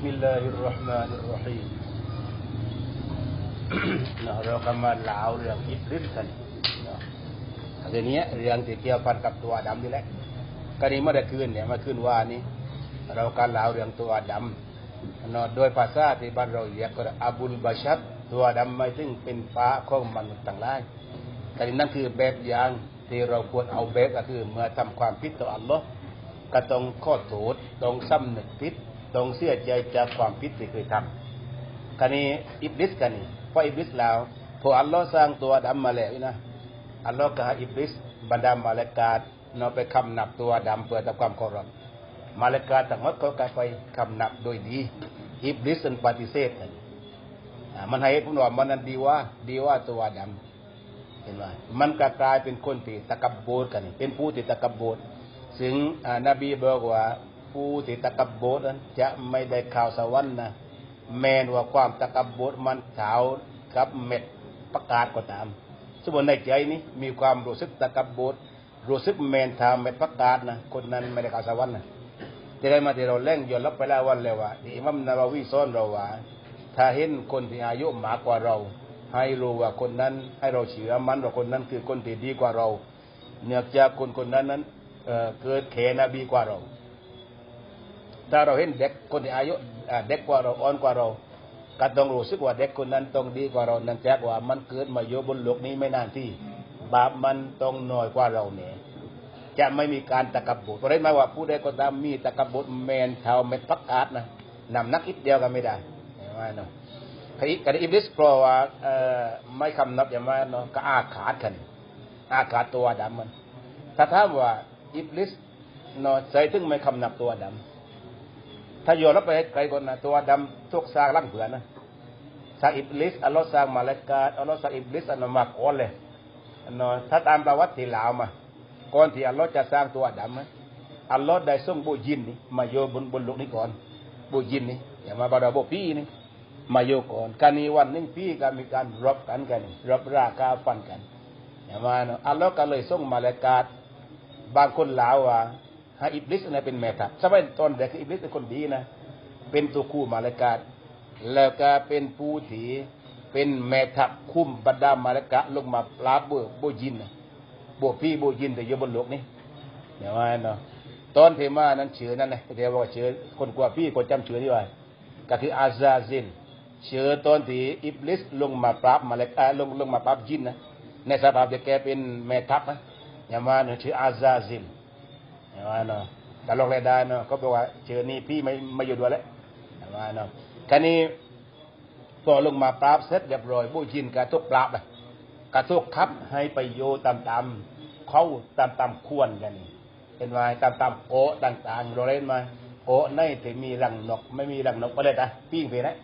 بسم الله الرحمن الرحيم นะเรากำลังเล่าเรื่องอิบลิสกันนะทีนี้เรื่องที่เกี่ยวพันกับตัวดำนี่แหละกรณีเมื่อคืนเนี่ยเมื่อคืนว่านี้ เราการเล่าเรื่องตัวดำนะโดยภาษาที่บ้านเราเรียกก็อับุลบาชัดตัวดำไม่ถึงเป็นฟ้าของมนุษย์ต่างหลายกรณีนั่นคือแบบอย่างที่เราควรเอาแบบก็คือเมื่อทำความผิดต่ออัลลอฮ์ก็ต้องขอโทษต้องซ้ำนึกผิด ต้องเสียใจจากความผิดที่เคยทำกรณีอิบลิสกันนี่พออิบลิสแล้วพออัลลอฮ์สร้างตัวดำมาแล้วนะอัลลอฮ์ก็ให้อิบลิสบรรดามาเลกาตนไปคำนับตัวดำเพื่อทำความเคารพมาเลกาทั้งหมดก็กลายไปคำนับโดยดีอิบลิสเป็นปฏิเสธกันมันให้ผลว่ามันนั้นดีว่าดีว่าตัวดำเห็นไหมมันก็กลายเป็นคนที่ตะกับโบดกัน เป็นผู้ที่ตะกับโบดซึ่งนบีบอกว่า ผู้ที่ตะกบบดนั้นจะไม่ได้ข่าวสวรรค์นะแม้ว่าความตะกบบดมันขาวกับเม็ดประกาศก็ตามสมมติในใจนี้มีความรู้สึกตะกบบดรู้สึกแมนทำเม็ดประกาศนะคนนั้นไม่ได้ข่าวสวรรค์นะจะได้มาที่เราเล่งย้อนรับไปแล้ววันเลยว่าที่อิมามนาบาวีสอนเราว่า ถ้าเห็นคนที่อายุมากกว่าเรา ให้รู้ว่าคนนั้นให้เราเชื่อมันว่าคนนั้นคือคนที่ดีกว่าเรา เนื่องจากคนคนนั้นนั้นเเกิดเขนบีกว่าเรา ถ้าเราเห็นเด็กคนที่อายุเด็กกว่าเราอ่อนกว่าเราก็ต้องรู้สึกว่าเด็กคนนั้นต้องดีกว่าเรานั่นแจากว่ามันเกิดมาอยู่บนโลกนี้ไม่นานที่บาปมันต้องน้อยกว่าเราเนี่ยจะไม่มีการตะกับบุตรเพราะนั้นหมายว่าผู้ใดก็ตามมีตะกับบุตรแมนเท่าเม็ดพักอาดนะนำนักอิดเดียวกันไม่ได้ไม่เนาะคดีคดีอิบลิสเพราะว่าไม่คำนับอย่างไรเนาะก็อาขาดกันอาขาดตัวดำมัน ถ้าถามว่าอิบลิสเนาะใจถึงไม่คำนับตัวดำ ถ้าโยนรับไปใครคนนะตัวดำทุกสร้างร่างเผือนนะสร้าอิบลิสอัลลอฮ์สร้างมาเลกาอัลลอฮ์สร้างอิบลิสอันนมาก่อนเลยเนาะถ้าตามประวัติที่ลาวมาก่อนที่อัลลอฮ์จะสร้างตัวดำอัลลอฮ์ได้ส่งบุญินนี่มาโยบนบนโลกนี้ก่อนบุญินนี่อย่ามาบาดาบพี่นี่มาโยก่อนการนี้วันนึงพี่ก็มีการรบกันกันรบราคาฟันกันอย่ามาเนาะอัลลอฮ์ก็เลยส่งมาเลกาบางคนลาวว่า ให้อิบลิสนี่ยเป็นแม่ทัพสมัยตอนแรกอิบลิสเป็นคนดีนะ เป็นตัวคู่มาเลกาแล้วก็เป็นผู้ที่เป็นแม่ทัพคุ้มบรรดามาเลกาลงมาปราบบุบุญินนะบุพี่บุญินแต่ยบนโลกนี้อย่ามาเนาะตอนเทม่านั้นเชื่อนั่นนะเดี๋ยวว่าเชื่อคนกว่าพี่คนจำเชื่อที่ว่าก็คืออาซาซินเชื่อตอนที่อิบลิสลงมาปราบมาเลกาลงลงมาปราบจินนะในสภาพที่แกเป็นแม่ทัพนะอย่ามาเนาะชื่ออาซาซิน อย่ามาเนาะแต่ลองเลยได้เนาะก็แปลว่าเชื่อนี่พี่ไม่ไม่อยู่ด้วยแล้วอย่ามาเนาะคันนี้พอลงมาปราบเสร็จเรียบร้อยบุจินกระทุกปราบเลยกระทุกครับให้ไปโยตามตามเขาตามตามควรกันนี่เป็นว่าตามตามโอต่างๆเราเล่นมาโอในที่มีรังนก ไม่มีรังนกก็เลยนะปิ้งไปนะ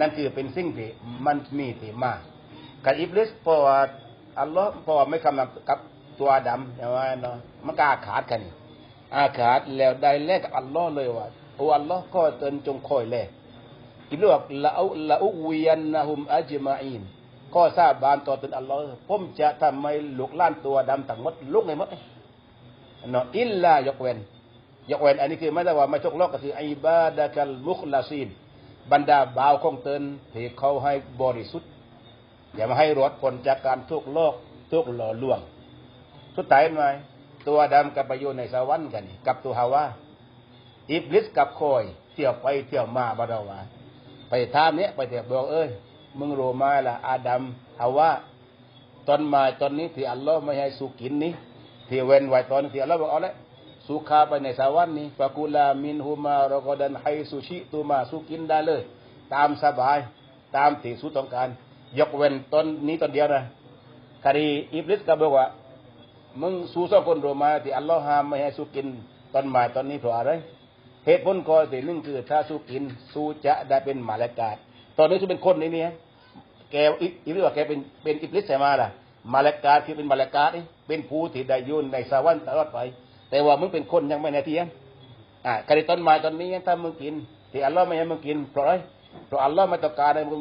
นั่นคือเป็นสิ่งที่มันมีที่มากับอิบลิสพราะว่าอัลลอฮ์พราะว่าไม่คำนับกับตัวดำอย่างว่าเนาะมันก็อาขาดกันนี่ อาขาดแล้วได้แลกกับอัลลอฮ์เลยว่าโอ้อัลลอฮ์ก็เตือนจงคอยแลกอิบลิสบอกละอุละอุวิยันนะฮุมอัจมาอินก็ทราบบานต่อตนอัลลอฮ์ผมจะทำให้ลูกล้านตัวดำทั้งหมดลุกในหมดเนาะอิลลายกเว้นยกเว้นอันนี้คือไม่ได้ว่าไม่ชกลอกก็คืออิบาดะกัลมุคลาซีนบรรดาบ่าวของตนที่เขาให้บริสุทธิ์อย่ามาให้รอดผลจากการทุกโลกทุกหล่อลวงสุดท้ายไหม ตัวดำกับไปอยู่ในสวรรค์กันกับตัวฮาวาอิบลิสกับคอยเที่ยวไปเที่ยวมาบาดาวาไปท่ามเนี้ยไปเที่ยวบอกเอ้ยมึงรู้ไหมล่ะอาดัมฮาวาตอนมาตอนนี้ที่อัลลอฮ์ไม่ให้สุกินนี้ที่เว้นไว้ตอนที่อัลลอฮ์บอกเอาละสุขาไปในสวรรค์นี้ฟะกุลามินฮุมารกดันให้สุชิตุมาสุกินได้เลย ตามสบายตามที่สุดต้องการ ยกเว้นตอนนี้ตอนเดียวนะคดีอิบลิสก็บอกว่า มึงสู้สองคนรู้มาที่อัลลอฮ์ห้ามไม่ให้สุกินตอนหมายตอนนี้เพราะอะไร เหตุผลข้อที่หนึ่งคือถ้าสู้กิน สู้จะได้เป็นมาลากาศตอนนี้สู้เป็นคนนี่เนี่ยแกอิบลิสว่าแกเป็นเป็นอิบลิสใช่ไหมล่ะ มาลากาศคือเป็นมาลากาศนี่เป็นผู้ที่ได้ยุ่นในสวรรค์ตลอดไป แต่ว่ามึงเป็นคนยังไม่นาทีอ่าคดีต้นม้ตอนนี้ถ้ามึงกิน ที่อัลลอฮ์ไม่ให้มึงกิน เพราะอะไรเพราะอัลลอฮ์ไม่ต้องการให้มึง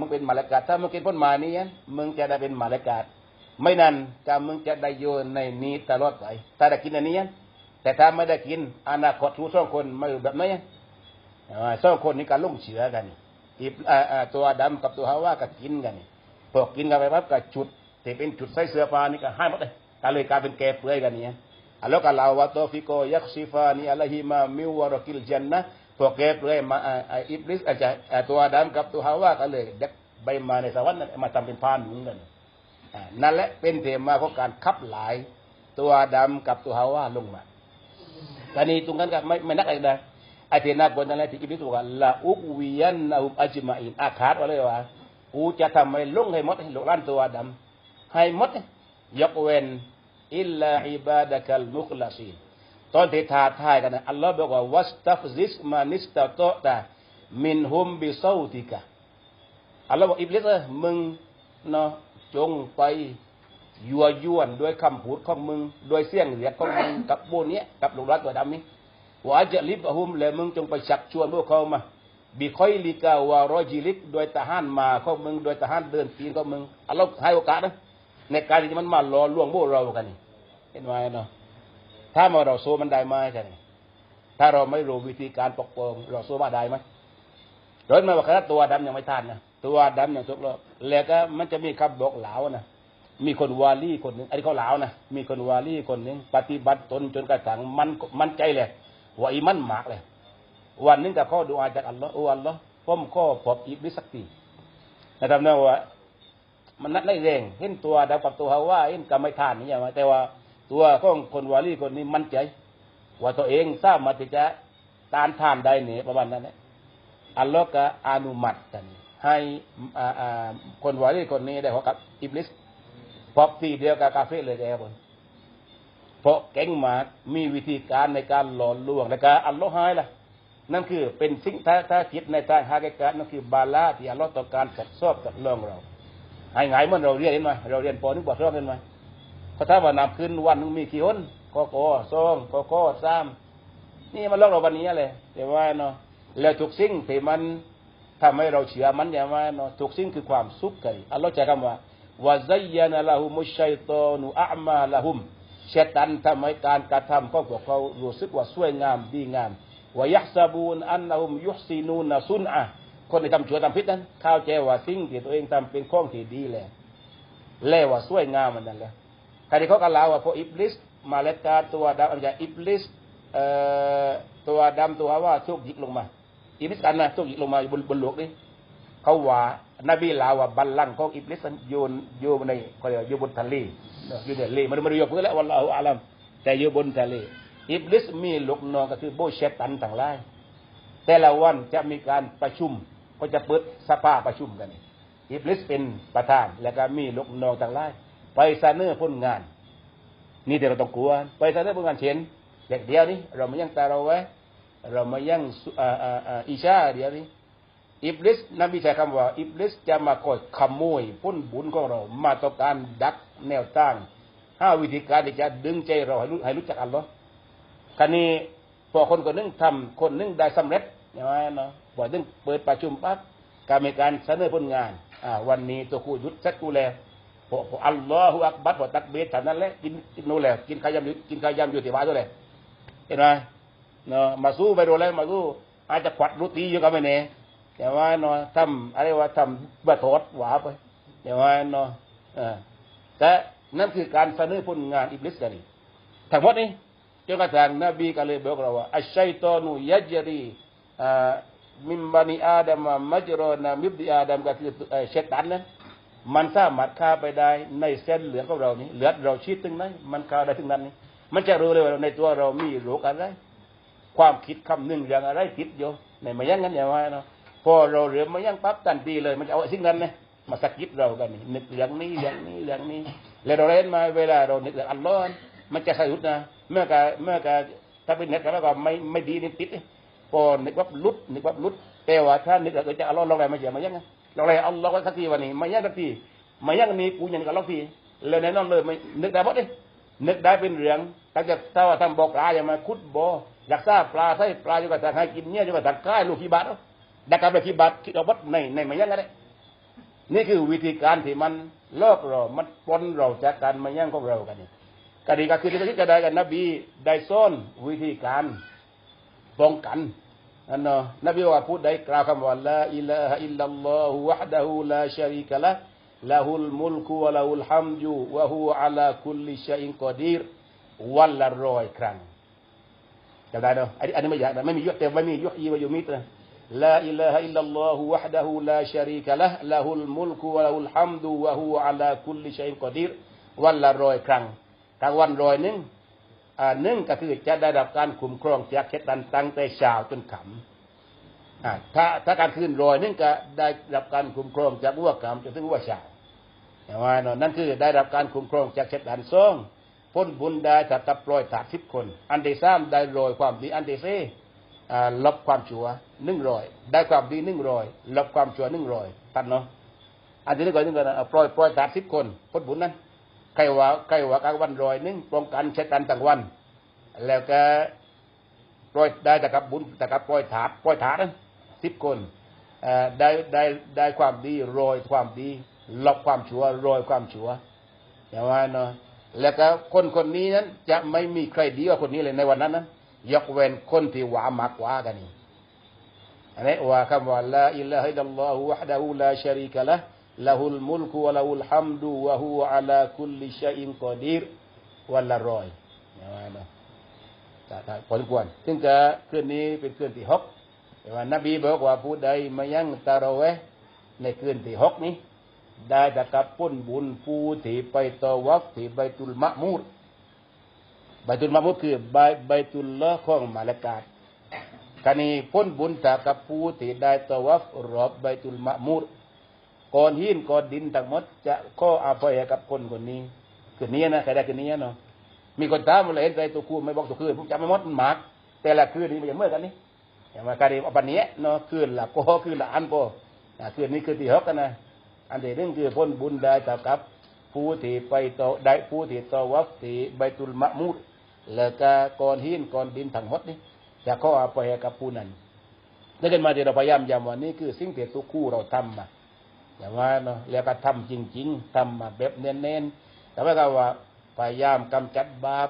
มึงเป็นมาลากาศถ้ามึงกินพ้นมานี้มึงจะได้เป็นมาลากาศ ไม่นั้นจะมึงจะได้โยนในนี้ตลอดไปถ้าได้กินอันนี้แต่ถ้าไม่ได้กินอนาคตทุกสองคนไม่แบบไหนสองคนนี้การลุ่งเชื้อกันอีตัวดำกับตัวฮาวาก็กินกันพอกินกันไปปั๊บก็จุดที่เป็นจุดใส่เสื้อผ้านี่ก็ให้หมดเลยก็เลยกลายเป็นแกเปื่อยกันเนี่ยอัลลอฮ์ก็เล่าว่าตัวฟิโกยักซิฟานีอัลลฮิมามิวรกิลจันนะพวกแกเปื่อยมาอิบลิสอาจจะตัวดำกับตัวฮาวาก็เลยเด็กใบมาในสวรรค์นั้นมาทำเป็นพานหนุนกัน นั่นแหละเป็นเทมาของการขับหลายตัวดำกับตัวฮาวาลงมาตอนนี้ตรงนั้นก็ไม่ไม่นักอะไรนะไอเทนักบนนั้นแหละที่อิบลิสบอกว่าละอุกวิยันอุอัจมาอินอาคาดว่าเลยว่ากูจะทำให้ลงให้หมดให้ลงล้านตัวดำให้หมดยกเว้นอิลลาอิบาดะกัลมุคลาซีนตอนที่ท้าทายกันนะอัลลอฮ์บอกว่าวัสตัฟซิสมานิสตาโตตามินฮุมบิซาติกะอัลลอฮ์บอกอิบลิสมึงเนาะ จงไปยั่วยวนด้วยคำพูดของมึงด้วยเสียงเรียกของมึงกับโบนี้กับลูกหลานตัวดำนี้ว่าจะลิบะฮุมและมึงจงไปชักชวนพวกเขามาบิคอยลิกาวารอจิลิกโดยทหารมาของมึงโดยทหารเดินปีนของมึงอัลลอฮ์ให้โอกาสนะในการที่มันมาหล่อลวงพวกเรากันนี่เห็นไหมเนาะถ้ามาเราโซมันได้ไหมกัน ถ้าเราไม่รู้วิธีการปกป้องเราโซมาได้ไหมโดยมาว่าคณะตัวดำยังไม่ทันนะตัวดำย่างทุกรอบ แล้วก็มันจะมีคำบอกเหลานะมีคนวาลี่คนหนึ่งอันนี้เขาเหลานะมีคนวาลี่คนหนึ่งปฏิบัติตนจนกระทั่งมันมันใจเลยว่าอีมันหมากเลยวันนึงกับข้อดูอาจากอัลลอฮ์โอ้อัลลอฮ์ผมข้อพบอีกนิสักทีนะครับนะว่ามันนัดได้แรงเห็นตัวดาวกับตัวฮาว่าเห็นกรรมฐานนี่อย่างไรแต่ว่าตัวของคนวาลีคนนี้มั่นใจ ว่าตัวเองทราบมาที่จะตานทานได้เนี่ยประมาณนั้นนะอัลลอฮ์ก็อนุมัติกัน ให้คนวาลีคนนี้ได้พบกับอิบลิสพบทีเดียวกับกาเฟ่เลยแกคนเพราะเก่งมากมีวิธีการในการหลอนลวงและการอัลลอฮ์ให้ล่ะ นั่นคือเป็นสิ่งถ้าถ้าคิดในทางฮากการนั่นคือบาลาที่อัลลอฮ์ต้องการทดสอบกับลองเราให้ไงเมื่อเราเรียนเห็นไหมเราเรียนปอนึกบทรอบเห็นไหมเขาถ้าว่านำขึ้นวันนึงมีกี่คนก็โกซองก็โกซ้ำนี่มันลอกเราวันนี้เลยแต่ว่าเนาะแล้วทุกสิ่งที่มัน ทำให้เราเชื่อมันอย่างว่าเนาะทุกสิ่งคือความสุขใจอัลลอฮ์ใช้คำว่าวะซัยยานะละหุมุชัยตอนุอัมาละหุมเชตันทำให้การกระทำของพวกเขารู้สึกว่าสวยงามดีงามวายักซาบูนอันนะหุมยุซีนูนซุนอะคนที่ทำชั่วทำผิดนั้นข้าวใจว่าสิ่งที่ตัวเองทำเป็นข้องที่ดีแหละเล่ว่าสวยงามมันนั่นแหละใครที่เขากล่าวว่าพออิบลิสมาเลกาตัวดำอันจะอิบลิสตัวดำตัวว่าทุกยิกลงมา อิบลิสกันนะทุกิลงมาบนบนโลกนี่เขาว่านบีลาว่าบัลลังของอิบลิสโยนโยในเขาเรียกโยบนทะเลอยู่ในทะเลมันมันโยเพื่อแล้ววันละอัลลัมแต่โยบนทะเลอิบลิสมีลูกน้องก็คือโบเชตันต่างหลายแต่ละวันจะมีการประชุมก็จะเปิดสภาประชุมกันอิบลิสเป็นประธาน แล้วก็มีลูกน้องต่างหลายไปเสนอผลงาน นี่แต่เราต้องกลัว ไปเสนอผลงานเช่นเด็กเดียวนี้เราไม่ยังตาเราไว้ เราไม่ยังอิชาเดียวนี้อิบลิสนบีใช้คำว่า อิบลิสจะมาคอยขโมยพ้นบุญของเรา มาต่อการดักแนวตั้งห้าวิธีการที่จะดึงใจเราให้รู้ให้รู้จักอัลลอฮ์คันนี้พอคนคนนึงทำคนนึงได้สำเร็จใช่ไหมเนาะพอนึงเปิดประชุมปั๊บการมีการเสนอผลงานอ่าวันนี้ตัวกูยุดสักกูแล้วพอพออัลลอฮฺอักบัดพอตักเบสท่านั้นแหละกินกินนู่นแหละกินขายำอยู่กินขายำอยู่ที่บ้านด้วยเลยเห็นไหม เนาะมาสู้ไปโดนแล้วมาสู้อาจจะขวัดรุตีอยู่กับไม่เน่แต่ว่าเนาะทำอะไรว่าทำบะทอดหวาไปแต่ว่าเนาะอ่าแต่นั่นคือการเสนอผลงานอิบลิสกันนี่ทั้งหมดนี้จนกระทั่งนบีก็เลยบอกเราว่าอัชชัยตอนุยัจรีมิมบานีอาดัมมัจรอนามิบดีอาดัมก็คือเชตันนั้นมันสามารถฆ่าไปได้ในเส้นเหลืองของเรานี้เหลือเราชีดถึงนั้นมันฆ่าได้ถึงนั้นนี่มันจะรู้เลยว่าในตัวเรามีโรคอะไร ความคิดคำหนึ่งอย่างอะไรคิดอยู่ในมายังงั้นอย่างไรเนาะพอเราเหลือมายังปั๊บตันทีเลย มันจะเอาสิ่งนั้นเนี่ยมาสะกิดเรากันนี่นึกเรื่องนี้เรื่องนี้เรื่องนี้ แล้วเราเล่นมาเวลาเรานึกเรื่องอัลลอฮ์มันจะสะดุดนะ เมื่อกาเมื่อกาถ้าเป็นเน็ตแล้วก็ไม่ไม่ดีนี่ติดพอนึกว่าลุดนึกว่าลุดแต่ว่าถ้านึกว่าจะอัลลอฮ์ลองอะไรมาเยอะมายังไงลองอะไรอัลลอฮ์ก็สักทีวันนี้มายังสักทีมายังนี้กูยังกับลองทีแล้วแน่นอนเลยไม่นึกได้หมดเลยนึกได้เป็นเรื่องถ้าจะถ้าว่าทำบอกลาอย่างมาคุดบ่อ อยากทราบปลาใช่ปลาอยู่กับทางให้กินเนี่ยอยู่กับทางใกล้ลูกขี้บาทดักกับขี้บาทคิดเอาวัดในในมายังไงนี่คือวิธีการที่มันเลิกเรา มันปนเราจากการมายังของเรากันนี่กดีก็คือที่ทกระไดกันนบีได้ซ่อนวิธีการป้องกันอันเนาะนบีว่าพูดได้กล่าวคำว่าลาอิลาฮะอิลลัลลอฮุวะฮ์ดะฮูลาชรีกะละละฮุลมุลกุวะละฮุลฮัมดุวะฮุอะลาคุลลิชัยอินกอดีรวันละร้อยครั้ง จำได้เนาะอันนี้อันนี้ไม่ยากนะไม่มียศแต่ไม่มียศอีวะยุมิตนะลาอิลาฮะอิลลัลลอฮุวะฮ์ดะฮูลาชะรีกะละละฮุลมุลกุวะละฮุลฮัมดุวะฮุอะลาคุลลิชัยอินกอดีรวันละร้อยครั้งกลางวันร้อยหนึงอ่าหนึ่งก็คือจะได้รับการคุ้มครองจากเช็ดดันตั้งแต่เช้าจนค่ำอ่าถ้าถ้าการคืนรอยนั่นก็ได้รับการคุ้มครองจากวัวกรรมจนถึงวัวชาวอย่างว่านั่นคือได้รับการคุ้มครองจากเช็ดดันซอง พ้นบุญได้จากกับปล่อยถาดสิบคน อันที่สามได้รอยความดีอันที่สี่ลบความชั่วหนึ่งรอยได้ความดีหนึ่งรอยลบความชั่วหนึ่งรอยตัดเนาะอันที่นึ่ก่อนหนึ่งก่อนนะปล่อยปล่อยถาดสิบคนพ้นบุญนั้นใครว่าใครว่ากลางวันรอยหนึ่งป้องกันเช็ดดันต่างวัน แล้วก็ปล่อยได้แต่กับบุญแต่กับปล่อยถาดปล่อยถาดนั้นสิบคนอ่อได้ได้ได้ความดีโรยความดีลบความชั่วโรยความชั่วอย่างว่าเนาะ แล้วก็คนคนนี้นั้น จะไม่มีใครดีกว่าคนนี้เลยในวันนั้นนั้นยกเว้นคนที่หวามากกว่ากันนี่อันนี้ว่าคำว่าลาอิลลาฮิลลอฮุวะฮดะฮูลาชะรีกะละละฮุลมุลกุวะละฮุลฮัมดุวะฮุอะลาคุลลิชัยอินกอดีรวันละรอยอย่างว่าเนาะแต่พอสมควรซึ่งจะคืนนี้เป็นเคลื่อนที่หกแต่ว่านบีบอกว่าผู้ใดมายั่งตาเราเวในคืนที่หกนี้ ได้แต่กับพ้นบุญผู้ที่ไปต่อวักที่ใบตุลมะมูดใบตุลมะมูดคือใบใบตุลละของมาลกาศกานี้พ้นบุญจากกับผู้ที่ได้ต่อวักรอบใบตุลมะมูดก่อนหินก่อนดินทั้งหมดจะข้ออาภัยกับคนคนนี้คืนนี้นะใครได้คืนนี้เนาะมีคนถามมาเลยเห็นใจตัวคู่ไม่บอกตัวคืนผมจำไม่หมดมันหมากแต่ละคืนนี้มันอย่างเมื่อกันนี้อย่างมาการีอปันเนี้ยเนาะคืนละโกคืนละอันกนะคืนนี้คือที่หกกันนะ อันที่หนึ่งคือพ้นบุญได้ต่อกับ ผู้ที่ไปต่อได้ผู้ที่ต่อวัฟที่ใบตุลมะมูดแล้วก็ก่อนหินก่อนดินทั้งหมดนี่จะข้ออภัยกับผู้นั้นนั่นกันมาที่เราพยายามย้ำว่านี่คือสิ่งที่ทุกคู่เราทำมาอย่างว่าเนาะแล้วก็ทำจริง ๆทำมาแบบเน้นๆแต่ว่าก็ว่าพยายามกำจัดบาป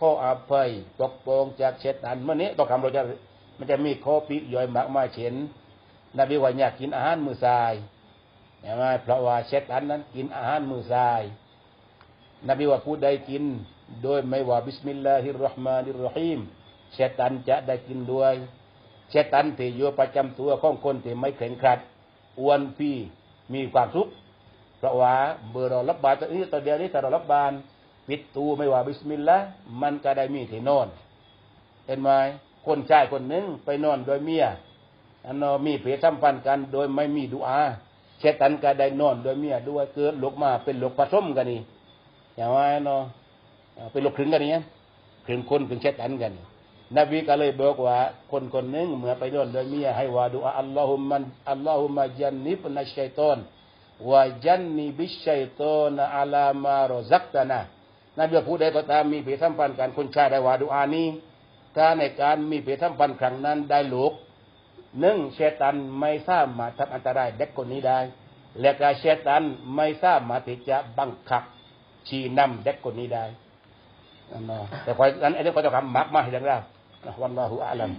ข้ออภัยปกป้องจากเช็ดอันเมื่อนี้ต้องคำเราจะมันจะมีข้อปิย่อยมากมายเช่นนบีว่าอยากกินอาหารมือทราย เห็นไหมเพราะว่าเช็ดอันนั้นกินอาหารมือทราย นบีว่าผู้ใดกิน โดยไม่ว่าบิสมิลลาฮิรราะห์มานิรราะฮีมเช็ดอันจะได้กินด้วย เช็ดอันที่อยู่ประจำตัวของคนที่ไม่เข็งขัดอ้วนพี่มีความสุขเพราะว่าเบอร์เรารับบานตัวนี้ตัวเดียวนี้ต่เรารับบานปิดตูไม่ว่าบิสมิลลาห์มันก็ได้มีที่นอน เห็นไหมคนชายคนหนึ่งไปนอนโดยเมียอันนอมีเพศสัมพันธ์กันโดยไม่มีดุอา เชตันก็ได้นอนโดยเมียด้วยเกิดลูกมาเป็นลูกผสมกันนี่อย่างว่าเนาะเป็นลูกครึ่งกันนี่ครึ่งคนครึ่งเชตันกันนี่นบีก็เลยบอกว่า คนคนหนึ่งเมื่อไปนอนโดยเมียให้ว่าดุอาอัลลอฮุมะอัลลอฮุมะจันนิบนัชชัยตอนว่าจันนิบิชัยตอนอัลามารซักตนะนบีพูดได้ก็ตามมีเพศสัมพันธ์กันคนชายได้ว่าดุอานี้ถ้าในการมีเพศสัมพันธ์ครั้งนั้นได้ลูก หนึ่งเชตันไม่สามาทำอันตรายเด็กคนนี้ได้ และก็เชตันไม่สามาที่จะบังคับชี้นำเด็กคนนี้ได้แต่คอยนั้นไอ้เรื่องก็จะทำมากมากอย่างไรวันลอฮุอาลัม